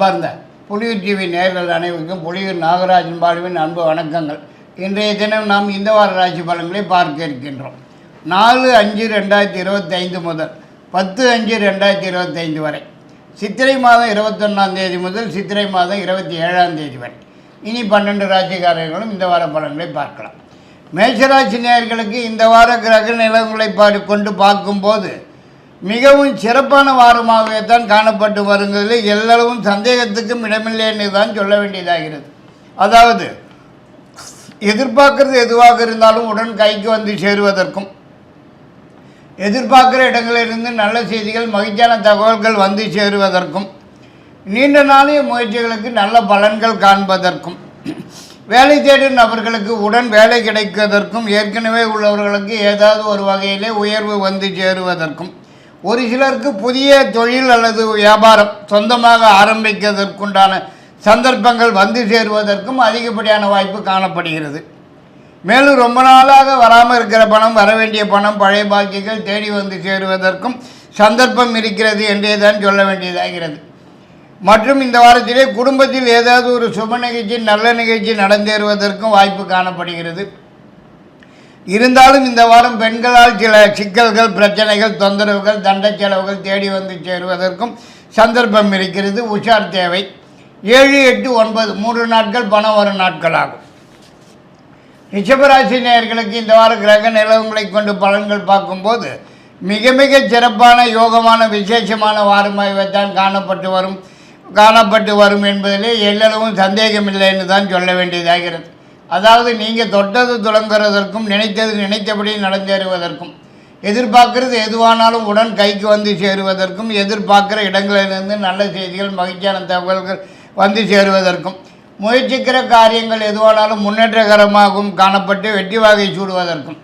அன்பார்ந்த புலியூர் டிவி நேர்கள் அனைவருக்கும் புலியூர் நாகராஜன் பாலுவின் அன்பு வணக்கங்கள். இன்றைய தினம் நாம் இந்த வார ராசி பலன்களை பார்க்க இருக்கின்றோம். நாலு அஞ்சு ரெண்டாயிரத்தி இருபத்தைந்து முதல் பத்து அஞ்சு ரெண்டாயிரத்தி இருபத்தைந்து வரை. சித்திரை மாதம் இருபத்தொன்னாம் தேதி முதல் சித்திரை மாதம் இருபத்தி ஏழாம் தேதி வரை. இனி பன்னெண்டு ராசிக்காரர்களும் இந்த வார பலன்களை பார்க்கலாம். மேஷராசி நேர்களுக்கு இந்த வார கிரக நிலங்களை பாடு கொண்டு பார்க்கும்போது மிகவும் சிறப்பான வாரமாகவே தான் காணப்பட்டு வருங்கிறதில் எல்லளவும் சந்தேகத்துக்கும் இடமில்லை என்று தான் சொல்ல வேண்டியதாகிறது. அதாவது எதிர்பார்க்கறது எதுவாக இருந்தாலும் உடன் கைக்கு வந்து சேருவதற்கும் எதிர்பார்க்குற இடங்களிலிருந்து நல்ல செய்திகள் மகிழ்ச்சியான தகவல்கள் வந்து சேருவதற்கும் நீண்ட நாளைய முயற்சிகளுக்கு நல்ல பலன்கள் காண்பதற்கும் வேலை தேடும் நபர்களுக்கு உடன் வேலை கிடைப்பதற்கும் ஏற்கனவே உள்ளவர்களுக்கு ஏதாவது ஒரு வகையிலே உயர்வு வந்து சேருவதற்கும் ஒரு சிலருக்கு புதிய தொழில் அல்லது வியாபாரம் சொந்தமாக ஆரம்பிக்கிறதற்குண்டான சந்தர்ப்பங்கள் வந்து சேருவதற்கும் அதிகப்படியான வாய்ப்பு காணப்படுகிறது. மேலும் ரொம்ப நாளாக வராமல் இருக்கிற பணம் வர வேண்டிய பணம் பழைய பாக்கிகள் தேடி வந்து சேருவதற்கும் சந்தர்ப்பம் இருக்கிறது என்றே தான் சொல்ல வேண்டியதாகிறது. மற்றும் இந்த வாரத்திலே குடும்பத்தில் ஏதாவது ஒரு சுப நிகழ்ச்சி நல்ல நிகழ்ச்சி நடந்தேறுவதற்கும் வாய்ப்பு காணப்படுகிறது. இருந்தாலும் இந்த வாரம் பெண்களால் சில சிக்கல்கள் பிரச்சனைகள் தொந்தரவுகள் தண்ட செலவுகள் தேடி வந்து சேருவதற்கும் சந்தர்ப்பம் இருக்கிறது. உஷார் தேவை. ஏழு எட்டு ஒன்பது மூன்று நாட்கள் பணம் வரும் நாட்களாகும். ரிஷபராசி நேயர்களுக்கு இந்த வார கிரக நிலவங்களை கொண்டு பலன்கள் பார்க்கும்போது மிக மிக சிறப்பான யோகமான விசேஷமான வாரமாகத்தான் காணப்பட்டு வரும். காணப்பட்டு வரும் என்பதிலே எல்லளவும் சந்தேகமில்லைன்னு தான் சொல்ல வேண்டியதாகிறது. அதாவது நீங்கள் தொட்டது தொடங்குறதற்கும் நினைத்தது நினைத்தபடி நடந்தேறுவதற்கும். எதிர்பார்க்கறது எதுவானாலும் உடன் கைக்கு வந்து சேருவதற்கும் எதிர்பார்க்குற இடங்களிலிருந்து நல்ல செய்திகள் மகிழ்ச்சியான தகவல்கள் வந்து சேருவதற்கும். முயற்சிக்கிற காரியங்கள் எதுவானாலும் முன்னேற்றகரமாகவும் காணப்பட்டு வெற்றி வாகை சூடுவதற்கும்.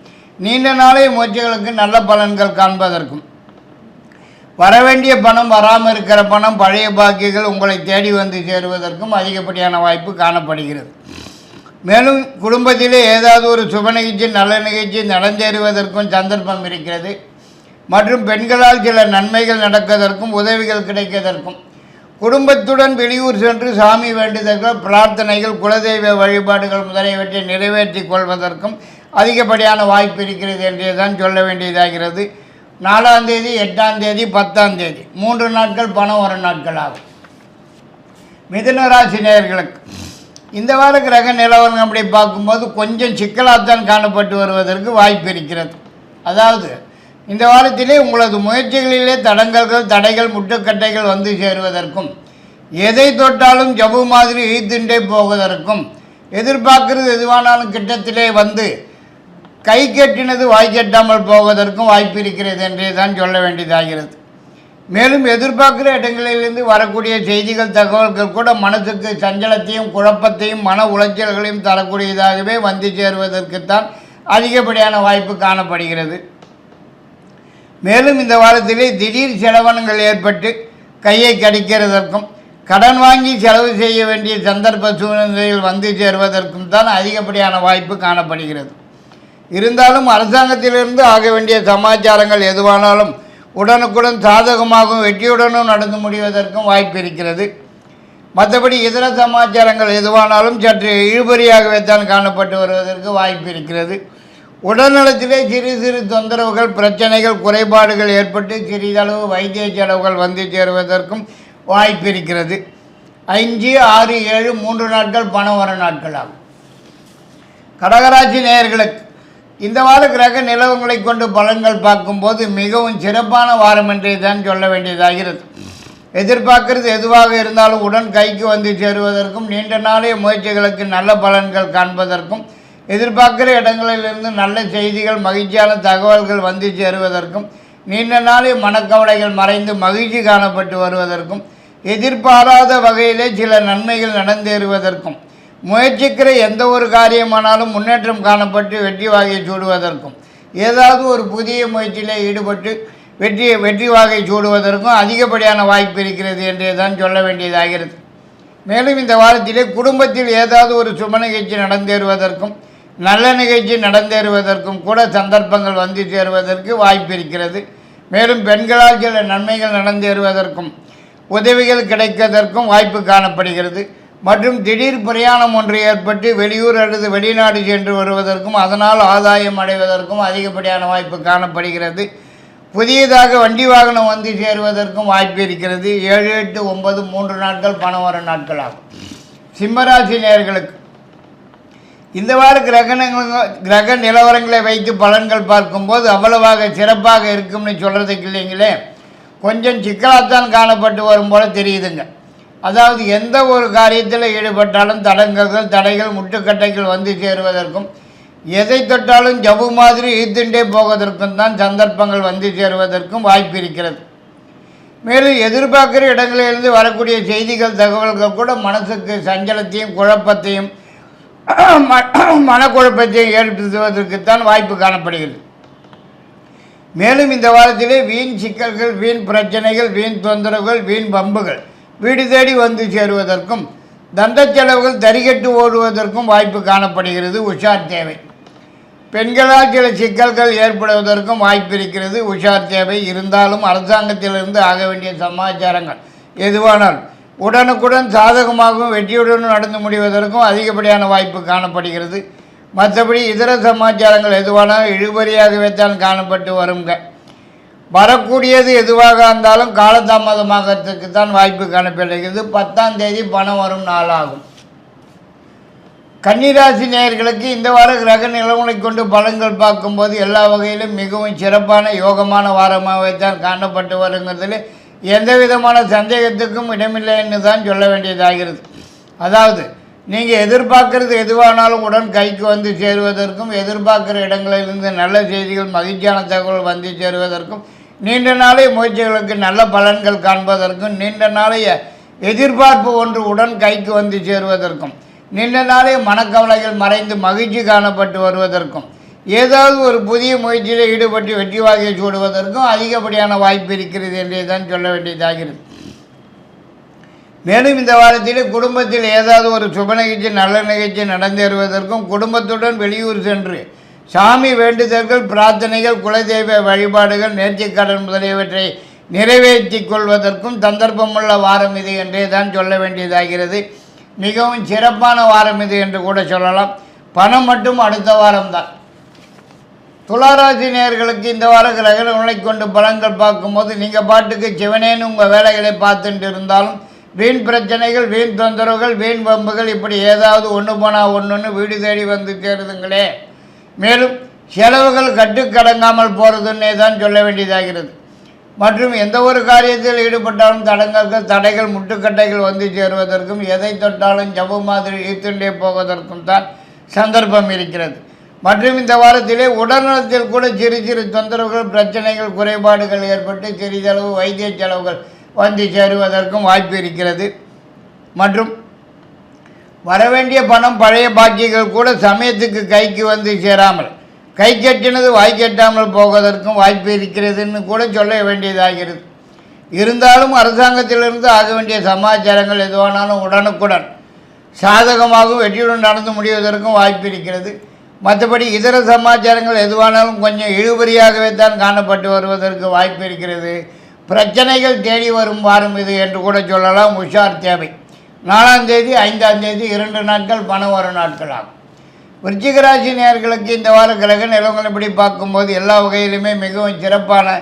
நீண்ட நாளே முயற்சிகளுக்கு நல்ல பலன்கள் காண்பதற்கும். வரவேண்டிய பணம் வராமல் இருக்கிற பணம் பழைய பாக்கிகள் உங்களை தேடி வந்து சேருவதற்கும் அதிகப்படியான வாய்ப்பு காணப்படுகிறது. மேலும் குடும்பத்திலே ஏதாவது ஒரு சுப நிகழ்ச்சி நல்ல நிகழ்ச்சி நடந்தேறுவதற்கும் சந்தர்ப்பம் இருக்கிறது. மற்றும் பெண்களால் சில நன்மைகள் நடப்பதற்கும் உதவிகள் கிடைப்பதற்கும் குடும்பத்துடன் வெளியூர் சென்று சாமி வேண்டுதல்கள் பிரார்த்தனைகள் குலதெய்வ வழிபாடுகள் முதலியவற்றை நிறைவேற்றி கொள்வதற்கும் அதிகப்படியான வாய்ப்பு இருக்கிறது என்றே தான் சொல்ல வேண்டியதாகிறது. நாலாம் தேதி எட்டாம் தேதி பத்தாம் தேதி. மூன்று நாட்கள் பணம் ஒரு நாட்கள் ஆகும். மிதுன ராசி நேர்களுக்கு இந்த வார கிரக நிலவரம் அப்படி பார்க்கும்போது கொஞ்சம் சிக்கலாகத்தான் காணப்பட்டு வருவதற்கு வாய்ப்பு இருக்கிறது. அதாவது இந்த வாரத்திலே உங்களது முயற்சிகளிலே தடங்கல்கள் தடைகள் முட்டுக்கட்டைகள் வந்து சேருவதற்கும் எதை தொட்டாலும் ஜபு மாதிரி ஈத்துண்டே போவதற்கும் எதிர்பார்க்கிறது எதுவானாலும் கிட்டத்திலே வந்து கை கட்டினது வாய் கட்டாமல் போவதற்கும் வாய்ப்பு இருக்கிறது என்றே தான் சொல்ல வேண்டியதாகிறது. மேலும் எதிர்பார்க்கிற இடங்களிலிருந்து வரக்கூடிய செய்திகள் தகவல்கள் கூட மனதுக்கு சஞ்சலத்தையும் குழப்பத்தையும் மன உளைச்சல்களையும் தரக்கூடியதாகவே வந்து சேருவதற்குத்தான் அதிகப்படியான வாய்ப்பு காணப்படுகிறது. மேலும் இந்த வாரத்திலே திடீர் செலவனங்கள் ஏற்பட்டு கையை கடிக்கிறதற்கும் கடன் வாங்கி செலவு செய்ய வேண்டிய சந்தர்ப்ப சூழ்நிலையில் வந்து சேருவதற்கும் தான் அதிகப்படியான வாய்ப்பு காணப்படுகிறது. இருந்தாலும் அரசாங்கத்திலிருந்து ஆக வேண்டிய சமாச்சாரங்கள் எதுவானாலும் உடனுக்குடன் சாதகமாகவும் வெற்றியுடனும் நடந்து முடிவதற்கும் வாய்ப்பு இருக்கிறது. மற்றபடி இதர சமாச்சாரங்கள் எதுவானாலும் சற்று இழுபறியாகவே தான் காணப்பட்டு வருவதற்கு வாய்ப்பு இருக்கிறது. உடல்நலத்திலே சிறு சிறு தொந்தரவுகள் பிரச்சனைகள் குறைபாடுகள் ஏற்பட்டு சிறிதளவு வைத்திய செலவுகள் வந்து சேருவதற்கும் வாய்ப்பு இருக்கிறது. அஞ்சு ஆறு ஏழு மூன்று நாட்கள் பணம் வர நாட்கள் ஆகும் கடகராட்சி நேயர்களுக்கு இந்த வார கிரக நிலவங்களை கொண்டு பலன்கள் பார்க்கும்போது மிகவும் சிறப்பான வாரம் என்றே தான் சொல்ல வேண்டியதாகிறது. எதிர்பார்க்கிறது எதுவாக இருந்தாலும் உடன் கைக்கு வந்து சேருவதற்கும் நீண்ட நாளைய முயற்சிகளுக்கு நல்ல பலன்கள் காண்பதற்கும் எதிர்பார்க்கிற இடங்களிலிருந்து நல்ல செய்திகள் மகிழ்ச்சியான தகவல்கள் வந்து சேருவதற்கும் நீண்ட நாளைய மனக்கவலைகள் மறைந்து மகிழ்ச்சி காணப்பட்டு வருவதற்கும் எதிர்பாராத வகையிலே சில நன்மைகள் நடந்தேறுவதற்கும் முயற்சிக்கிற எந்த ஒரு காரியமானாலும் முன்னேற்றம் காணப்பட்டு வெற்றி வாகை சூடுவதற்கும். ஏதாவது ஒரு புதிய முயற்சியில் ஈடுபட்டு வெற்றி வெற்றி வாகை சூடுவதற்கும் அதிகப்படியான வாய்ப்பு இருக்கிறது என்றே தான் சொல்ல வேண்டியதாகிறது. மேலும் இந்த வாரத்திலே குடும்பத்தில் ஏதாவது ஒரு சும நிகழ்ச்சி நடந்தேறுவதற்கும் நல்ல நிகழ்ச்சி நடந்தேறுவதற்கும் கூட சந்தர்ப்பங்கள் வந்து சேருவதற்கு வாய்ப்பு இருக்கிறது. மேலும் பெண்களால் சில நன்மைகள் நடந்தேறுவதற்கும் உதவிகள் கிடைப்பதற்கும் வாய்ப்பு காணப்படுகிறது. மற்றும் திடீர் பிரயாணம் ஒன்று ஏற்பட்டு வெளியூர் அல்லது வெளிநாடு சென்று வருவதற்கும் அதனால் ஆதாயம் அடைவதற்கும் அதிகப்படியான வாய்ப்பு காணப்படுகிறது. புதியதாக வண்டி வாகனம் வந்து சேருவதற்கும் வாய்ப்பு இருக்கிறது. ஏழு எட்டு ஒன்பது மூன்று நாட்கள் பணம் வர நாட்கள் ஆகும். சிம்மராசி நேர்களுக்கு இந்த வார கிரகணங்கள் கிரக நிலவரங்களை வைத்து பலன்கள் பார்க்கும்போது அவ்வளவாக சிறப்பாக இருக்கும்னு சொல்கிறதுக்கு இல்லைங்களே கொஞ்சம் சிக்கலாத்தான் காணப்பட்டு வரும் போல தெரியுதுங்க. அதாவது எந்த ஒரு காரியத்தில் ஈடுபட்டாலும் தடங்கல்கள் தடைகள் முட்டுக்கட்டைகள் வந்து சேருவதற்கும் எதை தொட்டாலும் ஜவ்வு மாதிரி ஈத்துண்டே போவதற்கும் தான் சந்தர்ப்பங்கள் வந்து சேருவதற்கும் வாய்ப்பு இருக்கிறது. மேலும் எதிர்பார்க்குற இடங்களிலிருந்து வரக்கூடிய செய்திகள் தகவல்கள் கூட மனசுக்கு சஞ்சலத்தையும் குழப்பத்தையும் ம- மனக்குழப்பத்தையும் ஏற்படுத்துவதற்குத்தான் வாய்ப்பு காணப்படுகிறது. மேலும் இந்த வாரத்திலே வீண் சிக்கல்கள் வீண் பிரச்சனைகள் வீண் தொந்தரவுகள் வீண் பம்புகள் வீடு தேடி வந்து சேருவதற்கும் தண்ட செலவுகள் தரிகட்டு ஓடுவதற்கும் வாய்ப்பு காணப்படுகிறது உஷார் தேவை. பெண்களால் சில சிக்கல்கள் ஏற்படுவதற்கும் வாய்ப்பு இருக்கிறது உஷார் தேவை. இருந்தாலும் அரசாங்கத்திலிருந்து ஆக வேண்டிய சமாச்சாரங்கள் எதுவானால் உடனுக்குடன் சாதகமாகவும் வெற்றியுடனும் நடந்து முடிவதற்கும் அதிகப்படியான வாய்ப்பு காணப்படுகிறது. மற்றபடி இதர சமாச்சாரங்கள் எதுவானாலும் இழுபறியாகவே தான் காணப்பட்டு வருங்க. வரக்கூடியது எதுவாக இருந்தாலும் காலதாமதமாகிறதுக்கு தான் வாய்ப்பு காணப்படுகிறது. பத்தாம் தேதி பணம் வரும் நாளாகும். கன்னிராசி நேயர்களுக்கு இந்த வார கிரக நிலவுகளை கொண்டு பலன்கள் பார்க்கும்போது எல்லா வகையிலும் மிகவும் சிறப்பான யோகமான வாரமாகவே தான் காணப்பட்டு வருங்கிறதுல எந்த விதமான சந்தேகத்துக்கும் இடமில்லைன்னு தான் சொல்ல வேண்டியதாகிறது. அதாவது நீங்கள் எதிர்பார்க்கறது எதுவானாலும் உடன் கைக்கு வந்து சேருவதற்கும் எதிர்பார்க்குற இடங்களிலிருந்து நல்ல செய்திகள் மகிழ்ச்சியான தகவல் வந்து சேருவதற்கும் நீண்ட நாளைய முயற்சிகளுக்கு நல்ல பலன்கள் காண்பதற்கும் நீண்ட நாளைய எதிர்பார்ப்பு ஒன்று உடன் கைக்கு வந்து சேருவதற்கும் நீண்ட நாளைய மனக்கவலைகள் மறைந்து மகிழ்ச்சி காணப்பட்டு வருவதற்கும் ஏதாவது ஒரு புதிய முயற்சியில் ஈடுபட்டு வெற்றி வாகை சூடுவதற்கும் அதிகப்படியான வாய்ப்பு இருக்கிறது என்றே தான் சொல்ல வேண்டியதாகிறது. மேலும் இந்த வாரத்தில் குடும்பத்தில் ஏதாவது ஒரு சுப நிகழ்ச்சி நல்ல நிகழ்ச்சி நடந்தேறுவதற்கும் குடும்பத்துடன் வெளியூர் சென்று சாமி வேண்டுதல்கள் பிரார்த்தனைகள் குலதெய்வ வழிபாடுகள் நேர்த்திக்கடன் முதலியவற்றை நிறைவேற்றிக் கொள்வதற்கும் சந்தர்ப்பமுள்ள வாரம் இது என்றே தான் சொல்ல வேண்டியதாகிறது. மிகவும் சிறப்பான வாரம் இது என்று கூட சொல்லலாம். பணம் மட்டும் அடுத்த வாரம்தான் துளாராசி நேர்களுக்கு இந்த வார கிரகணங்களை கொண்டு பலன்கள் பார்க்கும்போது நீங்கள் பாட்டுக்கு சிவனேன்னு உங்கள் வேலைகளை பார்த்துட்டு இருந்தாலும் வீண் பிரச்சனைகள் வீண் தொந்தரவுகள் வீண் பம்புகள் இப்படி ஏதாவது ஒன்று போனால் ஒன்றுன்னு வீடு தேடி வந்து சேருதுங்களே. மேலும் செலவுகள் கட்டுக்கடங்காமல் போகிறதுன்னே தான் சொல்ல வேண்டியதாகிறது. மற்றும் எந்த ஒரு காரியத்தில் ஈடுபட்டாலும் தடங்கல்கள் தடைகள் முட்டுக்கட்டைகள் வந்து சேருவதற்கும் எதை தொட்டாலும் ஜவ்வு மாதிரி ஈத்துண்டே போவதற்கும் தான் சந்தர்ப்பம் இருக்கிறது. மற்றும் இந்த வாரத்திலே உடல்நலத்தில் கூட சிறு சிறு தொந்தரவுகள் பிரச்சனைகள் குறைபாடுகள் ஏற்பட்டு சிறிதளவு வைத்திய செலவுகள் வந்து சேருவதற்கும் வாய்ப்பு இருக்கிறது. மற்றும் வரவேண்டிய பணம் பழைய பாக்கிகள் கூட சமயத்துக்கு கைக்கு வந்து சேராமல் கை கட்டினது வாய் கட்டாமல் போவதற்கும் வாய்ப்பு இருக்கிறதுன்னு கூட சொல்ல வேண்டியதாகிறது. இருந்தாலும் அரசாங்கத்திலிருந்து ஆக வேண்டிய சமாச்சாரங்கள் எதுவானாலும் உடனுக்குடன் சாதகமாகவும் வெற்றியுடன் நடந்து முடிவதற்கும் வாய்ப்பு இருக்கிறது. மற்றபடி இதர சமாச்சாரங்கள் எதுவானாலும் கொஞ்சம் இழுபறியாகவே தான் காணப்பட்டு வருவதற்கு வாய்ப்பு இருக்கிறது. பிரச்சனைகள் தேடி வரும் வாரம் இது என்று கூட சொல்லலாம். உஷார் தேவை. நாலாம் தேதி ஐந்தாம் தேதி இரண்டு நாட்கள் பணம் வரும் நாட்கள் ஆகும். விருச்சிகராசி நேர்களுக்கு இந்த வார கிரக நிலவரப்படி பார்க்கும்போது எல்லா வகையிலுமே மிகவும் சிறப்பான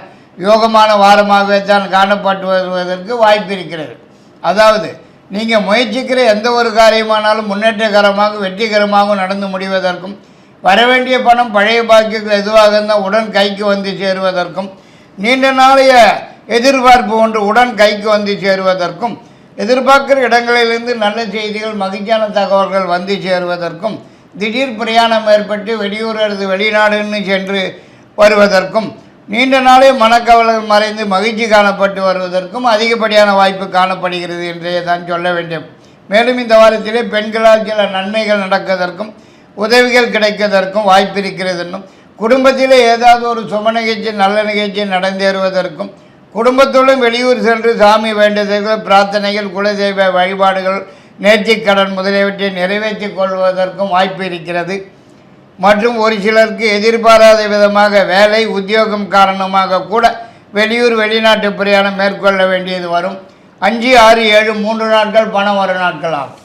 யோகமான வாரமாகவே தான் காணப்பட்டு வருவதற்கு வாய்ப்பு இருக்கிறது. அதாவது நீங்கள் முயற்சிக்கிற எந்த ஒரு காரியமானாலும் முன்னேற்றகரமாக வெற்றிகரமாக நடந்து முடிவதற்கும் வரவேண்டிய பணம் பழைய பாக்கியங்கள் எதுவாக இருந்தால் உடன் கைக்கு வந்து சேருவதற்கும் நீண்ட நாளைய எதிர்பார்ப்பு ஒன்று உடன் கைக்கு வந்து சேருவதற்கும் எதிர்பார்க்கிற இடங்களிலிருந்து நல்ல செய்திகள் மகிழ்ச்சியான தகவல்கள் வந்து சேருவதற்கும் திடீர் பிரயாணம் ஏற்பட்டு வெளியூர் அல்லது வெளிநாடுன்னு சென்று வருவதற்கும் நீண்ட நாளே மனக்கவலைகள் மறைந்து மகிழ்ச்சி காணப்பட்டு வருவதற்கும் அதிகப்படியான வாய்ப்பு காணப்படுகிறது என்றே தான் சொல்ல வேண்டும். மேலும் இந்த வாரத்திலே பெண்களால் சில நன்மைகள் நடக்கதற்கும் உதவிகள் கிடைக்கதற்கும் வாய்ப்பு இருக்கிறது என்னும் குடும்பத்திலே ஏதாவது ஒரு சும நிகழ்ச்சி நல்ல நிகழ்ச்சி நடந்தேறுவதற்கும் குடும்பத்துடன் வெளியூர் சென்று சாமி வேண்டுதல்கள் பிரார்த்தனைகள் குலதெய்வ வழிபாடுகள் நேர்த்திக்கடன் முதலியவற்றை நிறைவேற்றிக் கொள்வதற்கும் வாய்ப்பு இருக்கிறது. மற்றும் ஒரு சிலருக்கு எதிர்பாராத விதமாக வேலை உத்தியோகம் காரணமாக கூட வெளியூர் வெளிநாட்டு பிரயாணம் மேற்கொள்ள வேண்டியது வரும். அஞ்சு ஆறு ஏழு மூன்று நாட்கள் பணம் வரும் நாட்கள் ஆகும்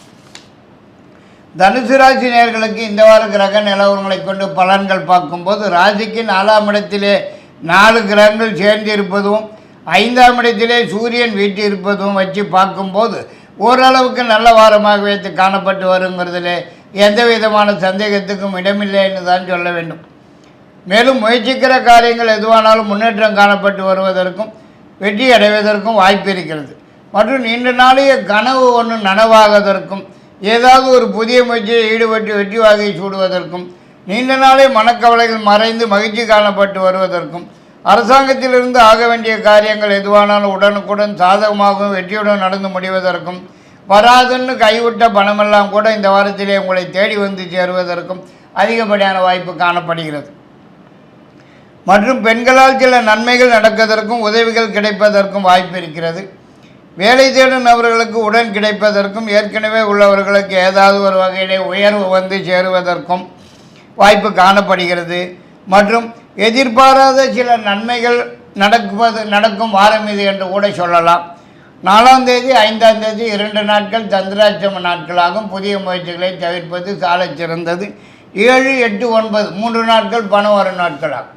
தனுசு ராசி நேர்களுக்கு இந்த வார கிரக நிலவரங்களை கொண்டு பலன்கள் பார்க்கும்போது ராசிக்கு நாலாம் இடத்திலே நாலு கிரகங்கள் சேர்ந்து இருப்பதும் ஐந்தாம் இடத்திலே சூரியன் வீட்டு இருப்பதும் வச்சு பார்க்கும்போது ஓரளவுக்கு நல்ல வாரமாக வைத்து காணப்பட்டு வருங்கிறதுல எந்த விதமான சந்தேகத்துக்கும் இடமில்லைன்னு தான் சொல்ல வேண்டும். மேலும் முயற்சிக்கிற காரியங்கள் எதுவானாலும் முன்னேற்றம் காணப்பட்டு வருவதற்கும் வெற்றி அடைவதற்கும் வாய்ப்பு இருக்கிறது. மற்றும் நீண்ட நாளைய கனவு ஒன்று நனவாகுவதற்கும் ஏதாவது ஒரு புதிய முயற்சியில் ஈடுபட்டு வெற்றி வாகை சூடுவதற்கும் நீண்ட நாளே மனக்கவலைகள் மறைந்து மகிழ்ச்சி காணப்பட்டு வருவதற்கும் அரசாங்கத்திலிருந்து ஆக வேண்டிய காரியங்கள் எதுவானாலும் உடனுக்குடன் சாதகமாகவும் வெற்றியுடன் நடந்து முடிவதற்கும் வராதுன்னு கைவிட்ட பணமெல்லாம் கூட இந்த வாரத்திலே உங்களை தேடி வந்து சேருவதற்கும் அதிகப்படியான வாய்ப்பு காணப்படுகிறது. மற்றும் பெண்களால் சில நன்மைகள் நடப்பதற்கும் உதவிகள் கிடைப்பதற்கும் வாய்ப்பு இருக்கிறது. வேலை தேடும் நபர்களுக்கு உடன் கிடைப்பதற்கும் ஏற்கனவே உள்ளவர்களுக்கு ஏதாவது ஒரு வகையிலே உயர்வு வந்து சேருவதற்கும் வாய்ப்பு காணப்படுகிறது. மற்றும் எதிர்பாராத சில நன்மைகள் நடக்குவது நடக்கும் வாரம் இது என்று கூட சொல்லலாம். நாலாம் தேதி ஐந்தாம் தேதி இரண்டு நாட்கள் சந்திராட்சம நாட்களாகும். புதிய முயற்சிகளை தவிர்ப்பது சாலை சிறந்தது. ஏழு எட்டு ஒன்பது மூன்று நாட்கள் பணம் வரும் நாட்களாகும்.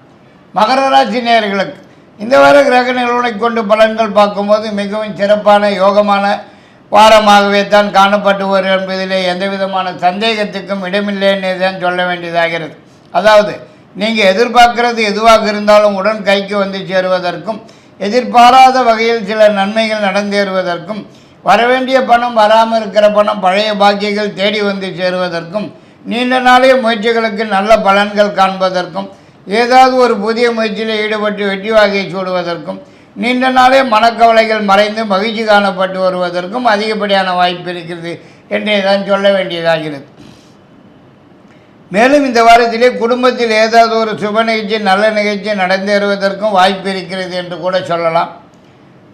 மகர ராசி நேர்களுக்கு இந்த வார கிரக நிலவனை கொண்டு பலன்கள் பார்க்கும்போது மிகவும் சிறப்பான யோகமான வாரமாகவே தான் காணப்பட்டு வரும் என்பதிலே எந்த விதமான சந்தேகத்துக்கும் இடமில்லைன்னு தான் சொல்ல வேண்டியதாகிறது. அதாவது நீங்கள் எதிர்பார்க்கறது எதுவாக இருந்தாலும் உடன் கைக்கு வந்து சேருவதற்கும் எதிர்பாராத வகையில் சில நன்மைகள் நடந்தேறுவதற்கும் வரவேண்டிய பணம் வராமல் இருக்கிற பணம் பழைய பாக்கியங்கள் தேடி வந்து சேருவதற்கும் நீண்ட நாளைய முயற்சிகளுக்கு நல்ல பலன்கள் காண்பதற்கும் ஏதாவது ஒரு புதிய முயற்சியில் ஈடுபட்டு வெற்றி வாகையை சூடுவதற்கும் நீண்ட நாளே மனக்கவலைகள் மறைந்து மகிழ்ச்சி காணப்பட்டு வருவதற்கும் அதிகப்படியான வாய்ப்பு இருக்கிறது என்றே தான் சொல்ல வேண்டியதாகிறது. மேலும் இந்த வாரத்திலே குடும்பத்தில் ஏதாவது ஒரு சுப நிகழ்ச்சி நல்ல நிகழ்ச்சி நடந்தேறுவதற்கும் வாய்ப்பு இருக்கிறது என்று கூட சொல்லலாம்.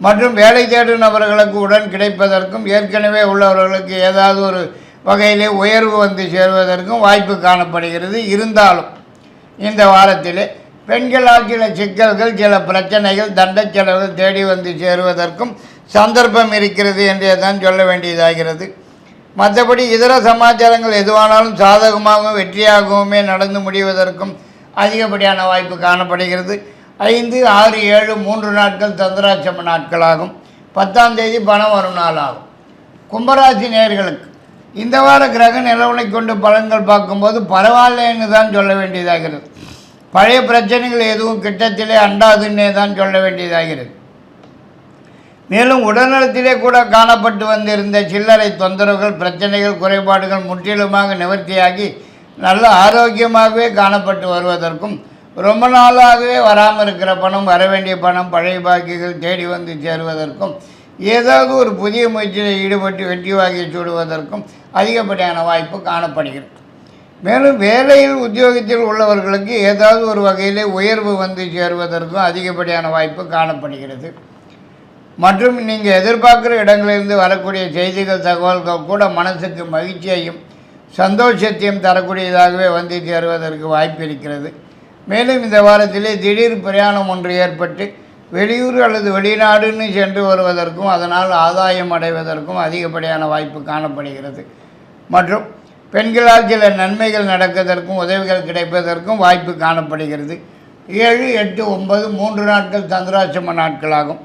மற்றும் வேலை தேடும் நபர்களுக்கு உடன் கிடைப்பதற்கும் ஏற்கனவே உள்ளவர்களுக்கு ஏதாவது ஒரு வகையிலே உயர்வு வந்து சேருவதற்கும் வாய்ப்பு காணப்படுகிறது. இருந்தாலும் இந்த வாரத்திலே பெண்களால் சில சிக்கல்கள் சில பிரச்சனைகள் தண்டச் செலவுகள் தேடி வந்து சேருவதற்கும் சந்தர்ப்பம் இருக்கிறது என்றே தான் சொல்ல வேண்டியதாகிறது. மற்றபடி இதர சமாச்சாரங்கள் எதுவானாலும் சாதகமாகவும் வெற்றியாகவுமே நடந்து முடிவதற்கும் அதிகப்படியான வாய்ப்பு காணப்படுகிறது. ஐந்து ஆறு ஏழு மூன்று நாட்கள் சந்திராட்சம நாட்களாகும். பத்தாம் தேதி பணம் வரும் நாளாகும். கும்பராசி நேர்களுக்கு இந்த வார கிரக நிலவனை கொண்டு பலன்கள் பார்க்கும்போது பரவாயில்லைன்னு தான் சொல்ல வேண்டியதாகிறது. பழைய பிரச்சனைகள் எதுவும் கிட்டத்திலே அண்டாதுன்னே தான் சொல்ல வேண்டியதாகிறது. மேலும் உடல்நலத்திலே கூட காணப்பட்டு வந்திருந்த சில்லறை தொந்தரவுகள் பிரச்சனைகள் குறைபாடுகள் முற்றிலுமாக நிவர்த்தியாகி நல்ல ஆரோக்கியமாகவே காணப்பட்டு வருவதற்கும் ரொம்ப நாளாகவே வராமல் இருக்கிற பணம் வர வேண்டிய பணம் பழைய பாக்கிகள் தேடி வந்து சேருவதற்கும் ஏதாவது ஒரு புதிய முயற்சியில் ஈடுபட்டு வெற்றி வாங்கி சூடுவதற்கும் அதிகப்படியான வாய்ப்பு காணப்படுகிறது. மேலும் வேலையில் உத்தியோகத்தில் உள்ளவர்களுக்கு ஏதாவது ஒரு வகையிலே உயர்வு வந்து சேருவதற்கும் அதிகப்படியான வாய்ப்பு காணப்படுகிறது. மற்றும் நீங்கள் எதிர்பார்க்குற இடங்களிலிருந்து வரக்கூடிய செய்திகள் தகவல்கள் கூட மனசுக்கு மகிழ்ச்சியையும் சந்தோஷத்தையும் தரக்கூடியதாகவே வந்து சேருவதற்கு வாய்ப்பு இருக்கிறது. மேலும் இந்த வாரத்திலே திடீர் பிரயாணம் ஒன்று ஏற்பட்டு வெளியூர் அல்லது வெளிநாடுன்னு சென்று வருவதற்கும் அதனால் ஆதாயம் அடைவதற்கும் அதிகப்படியான வாய்ப்பு காணப்படுகிறது. மற்றும் பெண்களால் சில நன்மைகள் நடப்பதற்கும் உதவிகள் கிடைப்பதற்கும் வாய்ப்பு காணப்படுகிறது. ஏழு எட்டு ஒன்பது மூன்று நாட்கள் சந்திராசிரம நாட்களாகும்.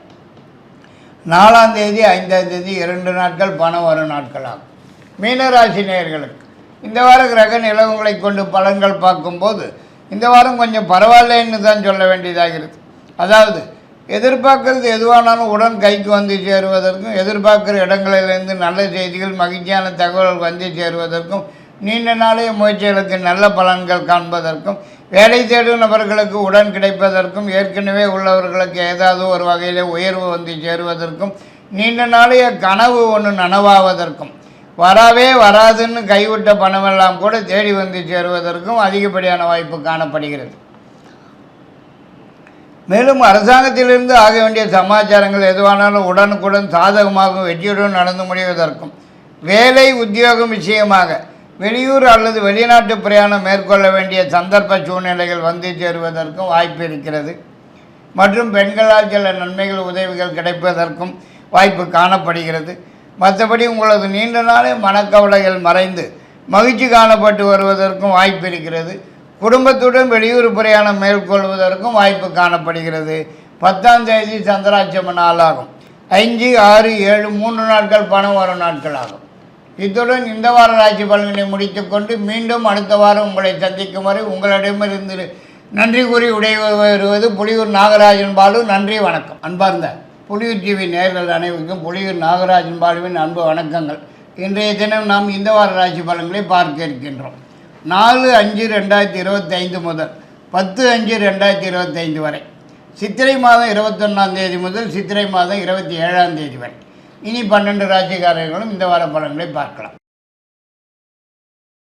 நாலாம் தேதி ஐந்தாம் தேதி இரண்டு நாட்கள் பணம் வரும் நாட்களாகும். மீனராசி நேயர்களுக்கு இந்த வார கிரக நிலவுகளை கொண்டு பலன்கள் பார்க்கும்போது இந்த வாரம் கொஞ்சம் பரவாயில்லைன்னு தான் சொல்ல வேண்டியதாகிறது அதாவது எதிர்பார்க்கறது எதுவானாலும் உடன் கைக்கு வந்து சேருவதற்கும் எதிர்பார்க்குற இடங்களிலிருந்து நல்ல செய்திகள் மகிழ்ச்சியான தகவல்கள் வந்து சேருவதற்கும் நீண்ட நாளைய முயற்சிகளுக்கு நல்ல பலன்கள் காண்பதற்கும் வேலை தேடும் நபர்களுக்கு உடன் கிடைப்பதற்கும் ஏற்கனவே உள்ளவர்களுக்கு ஏதாவது ஒரு வகையில் உயர்வு வந்து சேருவதற்கும் நீண்ட நாளைய கனவு ஒன்று நனவாவதற்கும் வரவே வராதுன்னு கைவிட்ட பணமெல்லாம் கூட தேடி வந்து சேருவதற்கும் அதிகப்படியான வாய்ப்பு காணப்படுகிறது. மேலும் அரசாங்கத்திலிருந்து ஆக வேண்டிய சமாச்சாரங்கள் எதுவானாலும் உடனுக்குடன் சாதகமாகவும் வெற்றியுடன் நடந்து முடிவதற்கும் வேலை உத்தியோகம் விஷயமாக வெளியூர் அல்லது வெளிநாட்டு பிரயாணம் மேற்கொள்ள வேண்டிய சந்தர்ப்ப சூழ்நிலைகள் வந்து சேருவதற்கும் வாய்ப்பு இருக்கிறது. மற்றும் பெண்களால் சில நன்மைகள் உதவிகள் கிடைப்பதற்கும் வாய்ப்பு காணப்படுகிறது. மற்றபடி உங்களது நீண்ட நாளே மனக்கவலைகள் மறைந்து மகிழ்ச்சி காணப்பட்டு வருவதற்கும் வாய்ப்பு இருக்கிறது. குடும்பத்துடன் வெளியூர் பிரயாணம் மேற்கொள்வதற்கும் வாய்ப்பு காணப்படுகிறது. பத்தாம் தேதி சந்திராட்சம நாளாகும். ஐந்து ஆறு ஏழு மூன்று நாட்கள் பணம் வரும் நாட்கள் ஆகும் இத்துடன் இந்த வார ராசி பலன்களை முடித்துக்கொண்டு மீண்டும் அடுத்த வாரம் உங்களை சந்திக்கும் வரை உங்களிடமிருந்து நன்றி கூறி விடைபெறுவது புலியூர் நாகராஜன் பாலு. நன்றி வணக்கம். அன்பார்ந்த புலியூர் டிவி நேர்கள் அனைவருக்கும் புலியூர் நாகராஜன் பாலுவின் அன்பு வணக்கங்கள். இன்றைய தினம் நாம் இந்த வார ராசி பலன்களை பார்க்க இருக்கின்றோம். நாலு அஞ்சு ரெண்டாயிரத்தி இருபத்தைந்து முதல் பத்து அஞ்சு ரெண்டாயிரத்தி இருபத்தைந்து வரை. சித்திரை மாதம் இருபத்தொன்னாம் தேதி முதல் சித்திரை மாதம் இருபத்தி ஏழாம் தேதி வரை. இனி பன்னெண்டு ராஜ்யக்காரர்களும் இந்த வார பலன்களை பார்க்கலாம்.